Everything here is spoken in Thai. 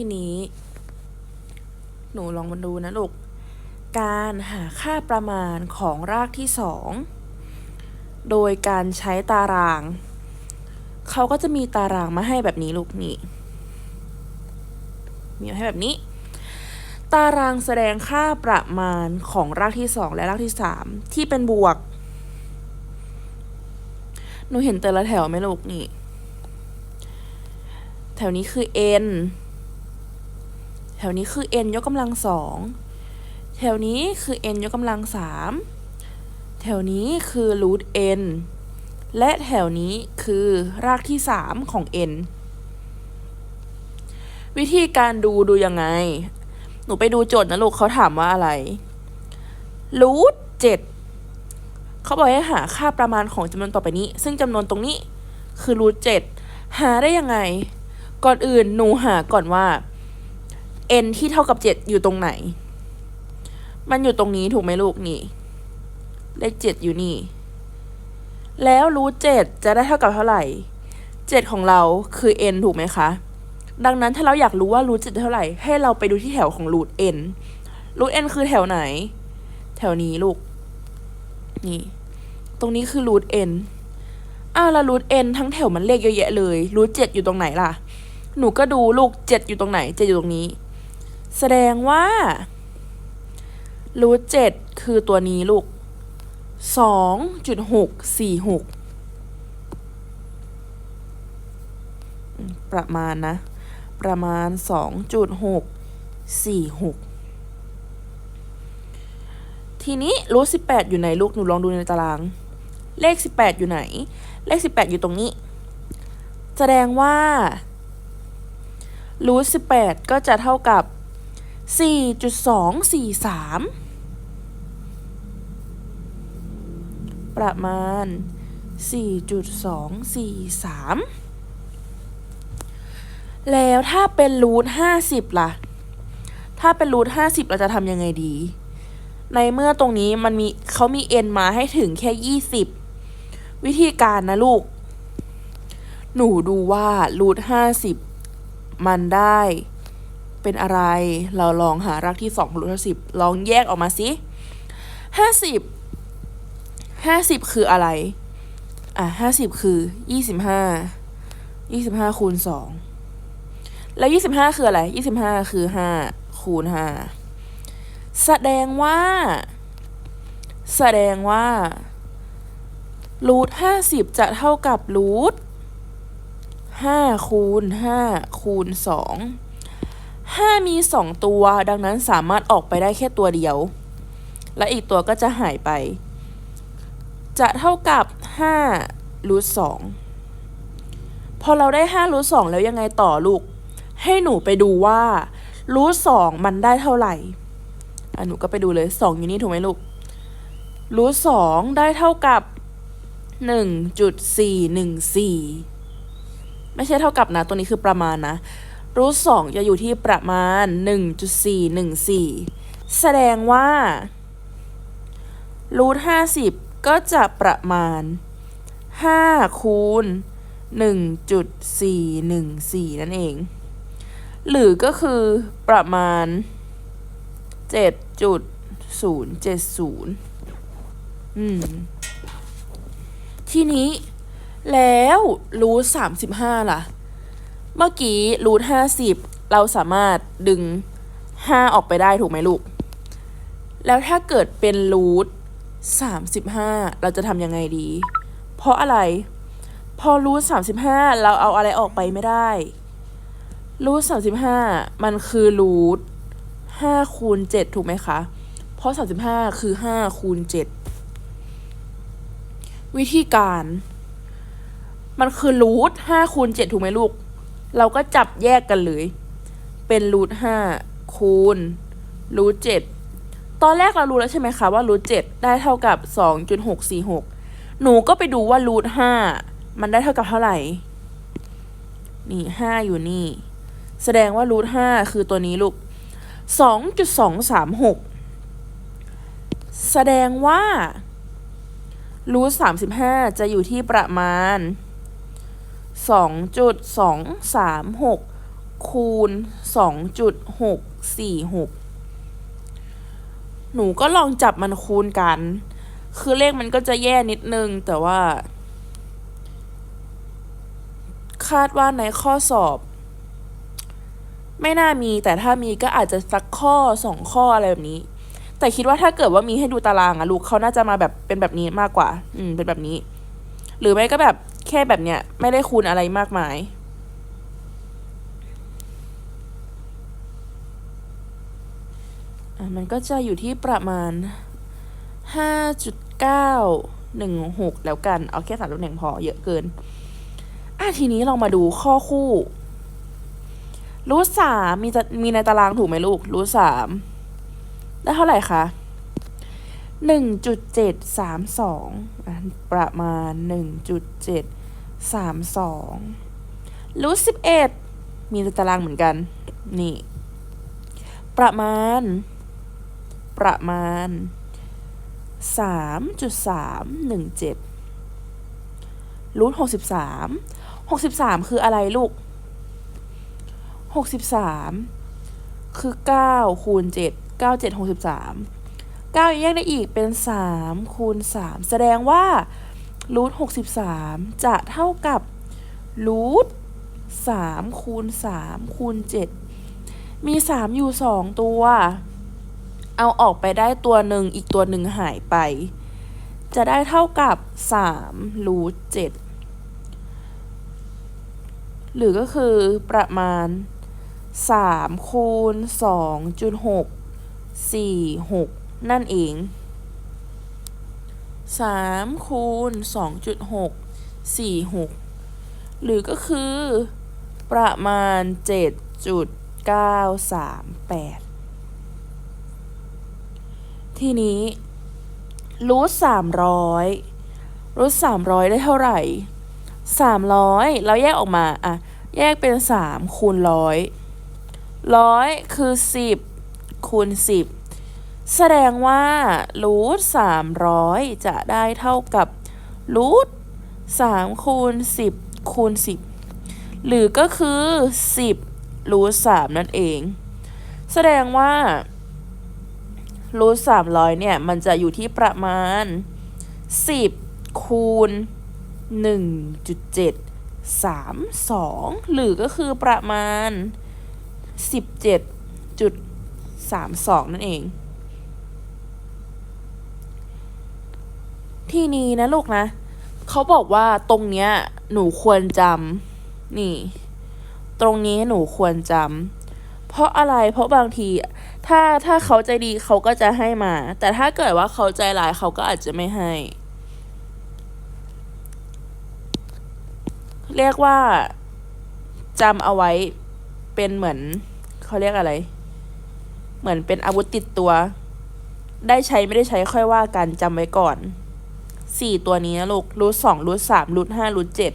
ทีนี้ หนูลองมาดูนะลูก การหาค่าประมาณของรากที่สองโดยการใช้ตาราง เขาก็จะมีตารางมาให้แบบนี้ลูกนี่มีมาให้แบบนี้ ตารางแสดงค่าประมาณของรากที่สองและรากที่สามที่เป็นบวก หนูเห็นแต่ละแถวไหมลูกนี่ แถวนี้คือ n แถวนี้คือ n ยกกำลังสองแถวนี้คือ n ยกกำลังสามแถวนี้คือ root n และแถวนี้คือรากที่สามของ n วิธีการดูดูยังไง หนูไปดูโจทย์นะลูกเขาถามว่าอะไร root เจ็ดเขาบอกให้หาค่าประมาณของจำนวนต่อไปนี้ ซึ่งจำนวนตรงนี้คือ root เจ็ดหาได้ยังไง ก่อนอื่นหนูหาก่อนว่า n ที่เท่ากับเจ็ดอยู่ตรงไหน มันอยู่ตรงนี้ถูกไหมลูกนี่ เลขเจ็ดอยู่นี่ แล้วรูทเจ็ดจะได้เท่ากับเท่าไหร่เจ็ดของเราคือ n ถูกไหมคะ ดังนั้นถ้าเราอยากรู้ว่ารูทเจ็ดเท่าไหร่ ให้เราไปดูที่แถวของรูท n รูท n คือแถวไหน แถวนี้ลูก นี่ ตรงนี้คือรูท n อ้าวแล้วรูท n ทั้งแถวมันเลขเยอะแยะเลยรูทเจ็ดอยู่ตรงไหนล่ะหนูก็ดูลูกเจ็ดอยู่ตรงไหนเจ็ดอยู่ตรงนี้ แสดงว่ารูทเจ็ดคือตัวนี้ลูกสองจุดหกสี่หกประมาณนะ ประมาณสองจุดหกสี่หกทีนี้รูทสิบแปดอยู่ไหนลูก หนูลองดูในตาราง เลขสิบแปดอยู่ไหน เลขสิบแปดอยู่ตรงนี้ แสดงว่ารูทสิบแปดก็จะเท่ากับ สี่จุดสองสี่สามประมาณสี่จุดสองสี่สามแล้วถ้าเป็นรูทห้าสิบล่ะ ถ้าเป็นรูทห้าสิบเราจะทำยังไงดี ในเมื่อตรงนี้มันมีเขามีเอ็นมาให้ถึงแค่ยี่สิบวิธีการนะลูก หนูดูว่ารูทห้าสิบมันได้ เป็นอะไร เราลองหารากที่สองรูทสิบลองแยกออกมาสิห้าสิบห้าสิบคืออะไร อะห้าสิบคือยี่สิบห้ายี่สิบห้าคูณสองแล้วยี่สิบห้าคืออะไรยี่สิบห้าคือห้าคูณห้าแสดงว่า แสดงว่ารูทห้าสิบจะเท่ากับรูทห้าคูณห้าคูณสอง ห้ามีสองตัว ดังนั้นสามารถออกไปได้แค่ตัวเดียว และอีกตัวก็จะหายไป จะเท่ากับห้ารูทสองพอเราได้ห้ารูทสองแล้วยังไงต่อลูก ให้หนูไปดูว่ารูทสองมันได้เท่าไหร่อะหนูก็ไปดูเลยสองอยู่นี่ถูกไหมลูกรูทสองได้เท่ากับหนึ่งจุดสี่หนึ่งสี่ไม่ใช่เท่ากับนะ ตัวนี้คือประมาณนะ รูทสองจะอยู่ที่ประมาณหนึ่งจุดสี่หนึ่งสี่แสดงว่ารูทห้าสิบก็จะประมาณห้าคูณหนึ่งจุดสี่หนึ่งสี่นั่นเอง หรือก็คือประมาณเจ็ดจุดศูนย์เจ็ดศูนย์อืม ทีนี้แล้วรูทสามสิบห้าล่ะ เมื่อกี้รูทห้าสิบเราสามารถดึงห้าออกไปได้ถูกไหมลูก แล้วถ้าเกิดเป็นรูทสามสิบห้าเราจะทำยังไงดี เพราะอะไร พอรูทสามสิบห้าเราเอาอะไรออกไปไม่ได้รูทสามสิบห้ามันคือรูทห้าคูณเจ็ดถูกไหมคะ เพราะสามสิบห้าคือห้าคูณเจ็ดวิธีการ มันคือรูทห้าคูณเจ็ดถูกไหมลูก เราก็จับแยกกันเลย เป็นรูทห้าคูณรูทเจ็ดตอนแรกเรารู้แล้วใช่ไหมคะว่ารูทเจ็ดได้เท่ากับสองจุดหกสี่หกหนูก็ไปดูว่ารูทห้ามันได้เท่ากับเท่าไหร่ นี่ห้าอยู่นี่ แสดงว่ารูทห้าคือตัวนี้ลูกสองจุดสองสามหกแสดงว่ารูทสามสิบห้าจะอยู่ที่ประมาณ สองจุดสองสามหกคูณสองจุดหกสี่หกหนูก็ลองจับมันคูณกัน คือเลขมันก็จะแย่นิดนึง แต่ว่า คาดว่าในข้อสอบ ไม่น่ามีแต่ถ้ามีก็อาจจะสักข้อสองข้ออะไรแบบนี้ แต่คิดว่าถ้าเกิดว่ามีให้ดูตารางอะลูกเขาน่าจะมาแบบเป็นแบบนี้มากกว่า อืม เป็นแบบนี้ หรือไม่ก็แบบ แค่แบบเนี้ย ไม่ได้คูณอะไรมากมาย มันก็จะอยู่ที่ประมาณ 5.916 แล้วกัน เอาแค่สามตำแหน่งพอเยอะเกิน อะทีนี้เรามาดูข้อคู่รูทสามมีจะมีในตารางถูกไหมลูกรูทสามได้เท่าไหร่คะหนึ่งจุดเจ็ดสามสองประมาณหนึ่งจุดเจ็ด สามสองรูทสิบเอ็ดมีในตารางเหมือนกัน นี่ ประมาณ ประมาณสามจุดสามหนึ่งเจ็ดรูทหกสิบสามหกสิบสามคืออะไรลูกหกสิบสามคือเก้าคูณเจ็ดเก้าเจ็ดหกสิบสามเก้ายังแยกได้อีกเป็นสามคูณสามแสดงว่า รูทหกสิบสามจะเท่ากับรูทสามคูณสามคูณเจ็ดมีสามอยู่สองตัว เอาออกไปได้ตัวหนึ่งอีกตัวหนึ่งหายไป จะได้เท่ากับสามรูทเจ็ดหรือก็คือประมาณสามคูณสองจุดหกสี่หกนั่นเอง สามคูณสองจุดหกสี่หกหรือก็คือ ประมาณเจ็ดจุดเก้าสามแปดทีนี้รูทสามร้อยรูทสามร้อยได้เท่าไหร่สามร้อยเราแยกออกมา อะ แยกเป็นสามคูณร้อยร้อยคือสิบคูณสิบ แสดงว่ารูทสามร้อยจะได้เท่ากับรูทสามคูณสิบคูณสิบหรือก็คือสิบรูทสามนั่นเอง แสดงว่ารูทสามร้อยเนี่ย มันจะอยู่ที่ประมาณสิบคูณหนึ่งจุดเจ็ดสามสองหรือก็คือประมาณสิบเจ็ดจุดสามสองนั่นเอง ที่นี้นะลูกนะ เขาบอกว่าตรงเนี้ยหนูควรจำนี่ ตรงนี้หนูควรจำเพราะอะไรเพราะบางทีถ้าถ้าเขาใจดีเขาก็จะให้มา แต่ถ้าเกิดว่าเขาใจร้ายเขาก็อาจจะไม่ให้ เรียกว่าจำเอาไว้เป็นเหมือน เขาเรียกอะไร เหมือนเป็นอาวุธติดตัว ได้ใช้ไม่ได้ใช้ค่อยว่ากันจำไว้ก่อน สี่ตัวนี้นะลูกรูทสองรูทสามรูทห้ารูทเจ็ด